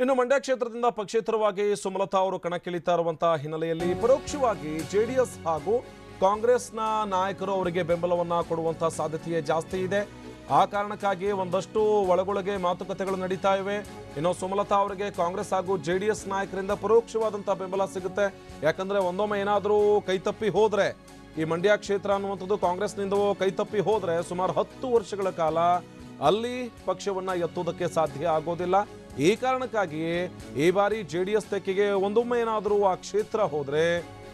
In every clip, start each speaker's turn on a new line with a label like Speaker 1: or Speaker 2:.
Speaker 1: ಇನ್ನು ಮಂಡ್ಯ ಕ್ಷೇತ್ರದಿಂದ ಪಕ್ಷೇತರವಾಗಿ ಸುಮಲತಾ ಅವರು ಕಣಕ್ಕಿಳಿತಾ ಇರುವಂತಹ ಹಿನ್ನೆಲೆಯಲ್ಲಿ ಪರೋಕ್ಷವಾಗಿ ಜೆಡಿಎಸ್ ಹಾಗೂ ಕಾಂಗ್ರೆಸ್ನ ನಾಯಕರು ಅವರಿಗೆ ಬೆಂಬಲವನ್ನ ಕೊಡುವಂತಹ ಸಾಧ್ಯತೆಯೇ ಜಾಸ್ತಿ ಇದೆ. ಆ ಕಾರಣಕ್ಕಾಗಿ ಒಂದಷ್ಟು ಒಳಗೊಳಗೆ ಮಾತುಕತೆಗಳು ನಡೀತಾ ಇವೆ. ಇನ್ನು ಸುಮಲತಾ ಅವರಿಗೆ ಕಾಂಗ್ರೆಸ್ ಹಾಗೂ ಜೆಡಿಎಸ್ ನಾಯಕರಿಂದ ಪರೋಕ್ಷವಾದಂತಹ ಬೆಂಬಲ ಸಿಗುತ್ತೆ. ಯಾಕಂದ್ರೆ ಒಂದೊಮ್ಮೆ ಏನಾದರೂ ಕೈತಪ್ಪಿ ಹೋದ್ರೆ, ಈ ಮಂಡ್ಯ ಕ್ಷೇತ್ರ ಅನ್ನುವಂಥದ್ದು ಕಾಂಗ್ರೆಸ್ನಿಂದವೋ ಕೈತಪ್ಪಿ ಹೋದ್ರೆ ಸುಮಾರು ಹತ್ತು ವರ್ಷಗಳ ಕಾಲ ಅಲ್ಲಿ ಪಕ್ಷವನ್ನ ಎತ್ತುವುದಕ್ಕೆ ಸಾಧ್ಯ ಆಗೋದಿಲ್ಲ. ಈ ಕಾರಣಕ್ಕಾಗಿಯೇ ಈ ಬಾರಿ ಜೆ ಡಿ ಎಸ್ ತೆಕ್ಕೆಗೆ ಒಂದೊಮ್ಮೆ ಏನಾದರೂ ಆ ಕ್ಷೇತ್ರ ಹೋದರೆ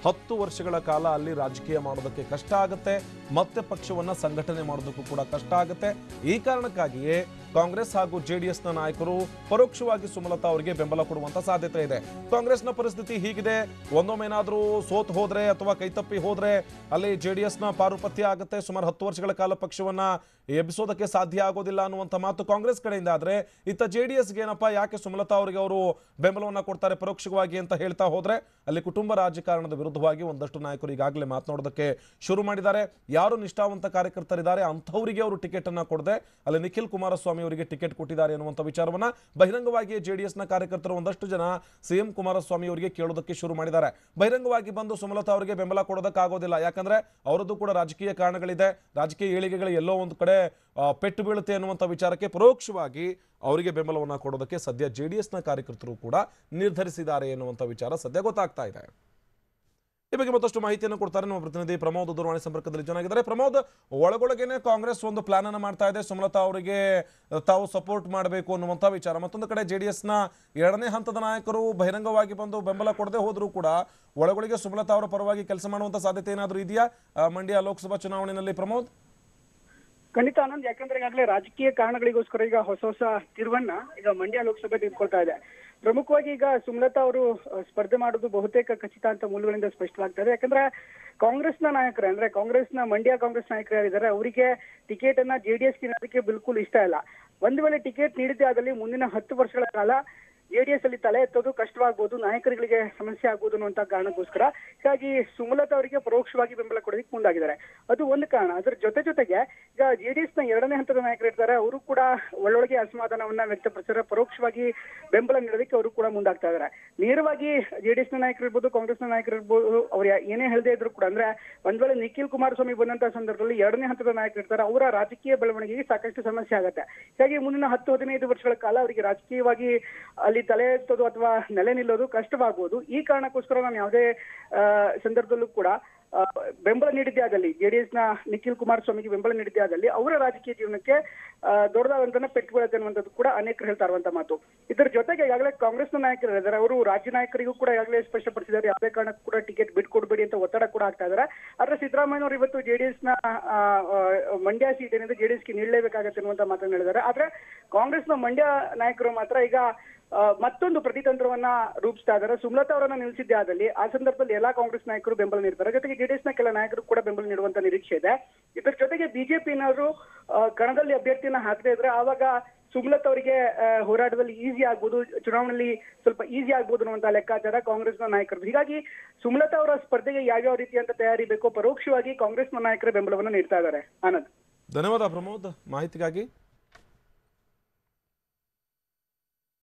Speaker 1: ಹತ್ತು ವರ್ಷಗಳ ಕಾಲ ಅಲ್ಲಿ ರಾಜಕೀಯ ಮಾಡೋದಕ್ಕೆ ಕಷ್ಟ ಆಗುತ್ತೆ, ಮತ್ತೆ ಪಕ್ಷವನ್ನು ಸಂಘಟನೆ ಮಾಡೋದಕ್ಕೂ ಕೂಡ ಕಷ್ಟ ಆಗುತ್ತೆ. ಈ ಕಾರಣಕ್ಕಾಗಿಯೇ ಕಾಂಗ್ರೆಸ್ ಹಾಗೂ ಜೆಡಿಎಸ್ನ ನಾಯಕರು ಪರೋಕ್ಷವಾಗಿ ಸುಮಲತಾ ಅವರಿಗೆ ಬೆಂಬಲ ಕೊಡುವಂತ ಸಾಧ್ಯತೆ ಇದೆ. ಕಾಂಗ್ರೆಸ್ನ ಪರಿಸ್ಥಿತಿ ಹೀಗಿದೆ. ಒಂದೊಮ್ಮೆ ಏನಾದರೂ ಸೋತ್ ಹೋದ್ರೆ ಅಥವಾ ಕೈತಪ್ಪಿ ಹೋದ್ರೆ ಅಲ್ಲಿ ಜೆಡಿಎಸ್ನ ಪಾರುಪತ್ಯ ಆಗುತ್ತೆ. ಸುಮಾರು ಹತ್ತು ವರ್ಷಗಳ ಕಾಲ ಪಕ್ಷವನ್ನ ಎಬ್ಬಿಸೋದಕ್ಕೆ ಸಾಧ್ಯ ಆಗೋದಿಲ್ಲ ಅನ್ನುವಂತ ಮಾತು ಕಾಂಗ್ರೆಸ್ ಕಡೆಯಿಂದ ಆದ್ರೆ ಇತ್ತ ಜೆ ಡಿ ಏನಪ್ಪ, ಯಾಕೆ ಸುಮಲತಾ ಅವರಿಗೆ ಅವರು ಬೆಂಬಲವನ್ನ ಕೊಡ್ತಾರೆ ಪರೋಕ್ಷವಾಗಿ ಅಂತ ಹೇಳ್ತಾ ಹೋದ್ರೆ ಅಲ್ಲಿ ಕುಟುಂಬ ರಾಜಕಾರಣದ ವಿರುದ್ಧವಾಗಿ ಒಂದಷ್ಟು ನಾಯಕರು ಈಗಾಗಲೇ ಮಾತನಾಡೋದಕ್ಕೆ ಶುರು ಮಾಡಿದ್ದಾರೆ. ಯಾರು ನಿಷ್ಠಾವಂತ ಕಾರ್ಯಕರ್ತರಿದ್ದಾರೆ ಅಂಥವರಿಗೆ ಅವರು ಟಿಕೆಟ್ ಅನ್ನ ಕೊಡದೆ ಅಲ್ಲಿ ನಿಖಿಲ್ ಕುಮಾರಸ್ವಾಮಿ ಅವರಿಗೆ ಟಿಕೆಟ್ ಕೊಟ್ಟಿದ್ದಾರೆ ಅನ್ನುವಂಥ ವಿಚಾರವನ್ನ ಬಹಿರಂಗವಾಗಿ ಜೆಡಿಎಸ್ನ ಕಾರ್ಯಕರ್ತರು ಒಂದಷ್ಟು ಜನ ಸಿಎಂ ಕುಮಾರಸ್ವಾಮಿ ಅವರಿಗೆ ಕೇಳೋದಕ್ಕೆ ಶುರು ಮಾಡಿದ್ದಾರೆ. ಬಹಿರಂಗವಾಗಿ ಬಂದು ಸುಮಲತಾ ಅವರಿಗೆ ಬೆಂಬಲ ಕೊಡೋದಕ್ಕಾಗೋದಿಲ್ಲ. ಯಾಕಂದ್ರೆ ಅವರದ್ದು ಕೂಡ ರಾಜಕೀಯ ಕಾರಣಗಳಿದೆ. ರಾಜಕೀಯ ಏಳಿಗೆಗಳು ಎಲ್ಲೋ ಒಂದು ಕಡೆ ಪೆಟ್ಟು ಬೀಳುತ್ತೆ ಅನ್ನುವಂಥ ವಿಚಾರಕ್ಕೆ ಪರೋಕ್ಷವಾಗಿ ಅವರಿಗೆ ಬೆಂಬಲವನ್ನು ಕೊಡೋದಕ್ಕೆ ಸದ್ಯ ಜೆಡಿಎಸ್ನ ಕಾರ್ಯಕರ್ತರು ಕೂಡ ನಿರ್ಧರಿಸಿದ್ದಾರೆ ಎನ್ನುವಂಥ ವಿಚಾರ ಸದ್ಯ ಗೊತ್ತಾಗ್ತಾ ಇದೆ. ಈ ಬಗ್ಗೆ ಮತ್ತಷ್ಟು ಮಾಹಿತಿಯನ್ನು ಕೊಡ್ತಾರೆ ನಮ್ಮ ಪ್ರತಿನಿಧಿ ಪ್ರಮೋದ್ ದೂರವಾಣಿ ಸಂಪರ್ಕದಲ್ಲಿ ಚೆನ್ನಾಗಿದ್ದಾರೆ ಪ್ರಮೋದ್, ಒಳಗೊಳಗೇನೆ ಕಾಂಗ್ರೆಸ್ ಒಂದು ಪ್ಲಾನ್ ಅನ್ನು ಮಾಡ್ತಾ ಇದೆ. ಸುಮಲತಾ ಅವರಿಗೆ ತಾವು ಸಪೋರ್ಟ್ ಮಾಡಬೇಕು ಅನ್ನುವಂತಹ ವಿಚಾರ. ಮತ್ತೊಂದು ಕಡೆ ಜೆ ಡಿ ಎರಡನೇ ಹಂತದ ನಾಯಕರು ಬಹಿರಂಗವಾಗಿ ಬಂದು ಬೆಂಬಲ ಕೊಡದೆ ಹೋದರೂ ಕೂಡ ಒಳಗೊಳಗೆ ಸುಮಲತಾ ಅವರ ಪರವಾಗಿ ಕೆಲಸ ಮಾಡುವಂತ ಸಾಧ್ಯತೆ ಏನಾದರೂ ಇದೆಯಾ? ಮಂಡ್ಯ ಲೋಕಸಭಾ ಚುನಾವಣೆಯಲ್ಲಿ ಪ್ರಮೋದ್?
Speaker 2: ಖಂಡಿತ ಆನಂದ್, ಯಾಕಂದ್ರೆ ಈಗಾಗಲೇ ರಾಜಕೀಯ ಕಾರಣಗಳಿಗೋಸ್ಕರ ಈಗ ಹೊಸ ಹೊಸ ತಿರುವನ್ನ ಈಗ ಮಂಡ್ಯ ಲೋಕಸಭೆ ತೆಗೆದುಕೊಳ್ತಾ ಇದೆ. ಪ್ರಮುಖವಾಗಿ ಈಗ ಸುಮಲತಾ ಅವರು ಸ್ಪರ್ಧೆ ಮಾಡೋದು ಬಹುತೇಕ ಖಚಿತ ಅಂತ ಮೂಲಗಳಿಂದ ಸ್ಪಷ್ಟವಾಗ್ತಾ ಇದೆ ಯಾಕಂದ್ರೆ ಕಾಂಗ್ರೆಸ್ನ ನಾಯಕರು, ಅಂದ್ರೆ ಕಾಂಗ್ರೆಸ್ನ ಮಂಡ್ಯ ಕಾಂಗ್ರೆಸ್ ನಾಯಕರು ಯಾರಿದ್ದಾರೆ, ಅವರಿಗೆ ಟಿಕೆಟ್ ಅನ್ನ ಜೆಡಿಎಸ್ ನೀಡೋದಕ್ಕೆ ಬಿಲ್ಕುಲ್ ಇಷ್ಟ ಇಲ್ಲ. ಒಂದ್ ವೇಳೆ ಟಿಕೆಟ್ ನೀಡಿದ್ದೆ ಆದಲ್ಲಿ ಮುಂದಿನ ಹತ್ತು ವರ್ಷಗಳ ಕಾಲ ಜೆಡಿಎಸ್ ಅಲ್ಲಿ ತಲೆ ಎತ್ತೋದು ಕಷ್ಟವಾಗ್ಬೋದು, ನಾಯಕರುಗಳಿಗೆ ಸಮಸ್ಯೆ ಆಗ್ಬೋದು ಅನ್ನುವಂತ ಕಾರಣಕ್ಕೋಸ್ಕರ ಹೀಗಾಗಿ ಸುಮಲತಾ ಅವರಿಗೆ ಪರೋಕ್ಷವಾಗಿ ಬೆಂಬಲ ಕೊಡೋದಕ್ಕೆ ಮುಂದಾಗಿದ್ದಾರೆ. ಅದು ಒಂದು ಕಾರಣ. ಅದರ ಜೊತೆ ಜೊತೆಗೆ ಈಗ ಜೆಡಿಎಸ್ನ ಎರಡನೇ ಹಂತದ ನಾಯಕರು ಇರ್ತಾರೆ, ಅವರು ಕೂಡ ಒಳ್ಳೊಳಗೆ ಅಸಮಾಧಾನವನ್ನ ವ್ಯಕ್ತಪಡಿಸಿದ್ರೆ ಪರೋಕ್ಷವಾಗಿ ಬೆಂಬಲ ನೀಡೋದಕ್ಕೆ ಅವರು ಕೂಡ ಮುಂದಾಗ್ತಾ ಇದ್ದಾರೆ. ನೇರವಾಗಿ ಜೆಡಿಎಸ್ನ ನಾಯಕರು ಇರ್ಬೋದು, ಕಾಂಗ್ರೆಸ್ನ ನಾಯಕರು ಇರ್ಬೋದು, ಅವ್ರು ಏನೇ ಹೇಳದೇ ಇದ್ರು ಕೂಡ ಅಂದ್ರೆ ಒಂದ್ ವೇಳೆ ನಿಖಿಲ್ ಕುಮಾರಸ್ವಾಮಿ ಬಂದಂತ ಸಂದರ್ಭದಲ್ಲಿ ಎರಡನೇ ಹಂತದ ನಾಯಕರು ಇರ್ತಾರೆ, ಅವರ ರಾಜಕೀಯ ಬೆಳವಣಿಗೆಗೆ ಸಾಕಷ್ಟು ಸಮಸ್ಯೆ ಆಗುತ್ತೆ. ಹೀಗಾಗಿ ಮುಂದಿನ ಹತ್ತು, ಹದಿನೈದು ವರ್ಷಗಳ ಕಾಲ ಅವರಿಗೆ ರಾಜಕೀಯವಾಗಿ ಅಲ್ಲಿ ತಲೆ ಎತ್ತೋದು ಅಥವಾ ನೆಲೆ ನಿಲ್ಲೋದು ಕಷ್ಟವಾಗುವುದು. ಈ ಕಾರಣಕ್ಕೋಸ್ಕರ ನಾನು ಯಾವುದೇ ಸಂದರ್ಭದಲ್ಲೂ ಕೂಡ ಬೆಂಬಲ ನೀಡಿದ್ದೇ ಆದಲ್ಲಿ ಜೆಡಿಎಸ್ನ ನಿಖಿಲ್ ಕುಮಾರಸ್ವಾಮಿಗೆ ಬೆಂಬಲ ನೀಡಿದ್ದೇ ಆದಲ್ಲಿ ಅವರ ರಾಜಕೀಯ ಜೀವನಕ್ಕೆ ದೊಡ್ಡದಾದಂತಹ ಪೆಟ್ಟು ಬೀಳುತ್ತೆ ಅನ್ನುವಂಥದ್ದು ಕೂಡ ಅನೇಕರು ಹೇಳ್ತಾ ಇರುವಂತ ಮಾತು. ಇದರ ಜೊತೆಗೆ ಈಗಾಗಲೇ ಕಾಂಗ್ರೆಸ್ನ ನಾಯಕರು ಇದ್ದಾರೆ. ಅವರು ರಾಜ್ಯ ನಾಯಕರಿಗೂ ಕೂಡ ಈಗಾಗಲೇ ಸ್ಪಷ್ಟಪಡಿಸಿದ್ದಾರೆ. ಯಾವುದೇ ಕಾರಣಕ್ಕೂ ಕೂಡ ಟಿಕೆಟ್ ಬಿಟ್ಕೊಡ್ಬೇಡಿ ಅಂತ ಒತ್ತಡ ಕೂಡ ಆಗ್ತಾ ಇದಾರೆ ಆದ್ರೆ ಸಿದ್ದರಾಮಯ್ಯ ಅವರು ಇವತ್ತು ಜೆಡಿಎಸ್ನ ಮಂಡ್ಯ ಸೀಟ್ ಏನಿದೆ ಜೆಡಿಎಸ್ಗೆ ನೀಡಲೇಬೇಕಾಗತ್ತೆ ಅನ್ನುವಂತ ಮಾತನ್ನು ಹೇಳಿದ್ದಾರೆ. ಆದ್ರೆ ಕಾಂಗ್ರೆಸ್ನ ಮಂಡ್ಯ ನಾಯಕರು ಮಾತ್ರ ಈಗ ಮತ್ತೊಂದು ಪ್ರತಿತಂತ್ರವನ್ನ ರೂಪಿಸ್ತಾ ಇದಾರೆ ಸುಮಲತಾ ಅವರನ್ನ ನಿಲ್ಲಿಸಿದ್ದೆ ಆದಲ್ಲಿ ಆ ಸಂದರ್ಭದಲ್ಲಿ ಎಲ್ಲಾ ಕಾಂಗ್ರೆಸ್ ನಾಯಕರು ಬೆಂಬಲ ನೀಡ್ತಾರೆ. ಜೊತೆಗೆ ಜೆಡಿಎಸ್ನ ಕೆಲ ನಾಯಕರು ಕೂಡ ಬೆಂಬಲ ನೀಡುವಂತ ನಿರೀಕ್ಷೆ ಇದೆ. ಇದರ ಜೊತೆಗೆ ಬಿಜೆಪಿನವರು ಕಣದಲ್ಲಿ ಅಭ್ಯರ್ಥಿಯನ್ನ ಹಾಕದೇ ಇದ್ರೆ ಆವಾಗ ಸುಮಲತ್ ಅವರಿಗೆ ಹೋರಾಟದಲ್ಲಿ ಈಸಿ ಆಗ್ಬೋದು, ಚುನಾವಣೆಯಲ್ಲಿ ಸ್ವಲ್ಪ ಈಸಿ ಆಗ್ಬೋದು ಅನ್ನುವಂತ ಲೆಕ್ಕಾಚಾರ ಕಾಂಗ್ರೆಸ್ನ ನಾಯಕರು ಹೀಗಾಗಿ ಸುಮಲತಾ ಅವರ ಸ್ಪರ್ಧೆಗೆ ಯಾವ್ಯಾವ ರೀತಿಯಂತ ತಯಾರಿ ಬೇಕೋ ಪರೋಕ್ಷವಾಗಿ ಕಾಂಗ್ರೆಸ್ನ ನಾಯಕರ ಬೆಂಬಲವನ್ನು ನೀಡ್ತಾ ಇದ್ದಾರೆ. ಆನಂದ್.
Speaker 1: ಧನ್ಯವಾದ ಪ್ರಮೋದ್. ಮಾಹಿತಿಗಾಗಿ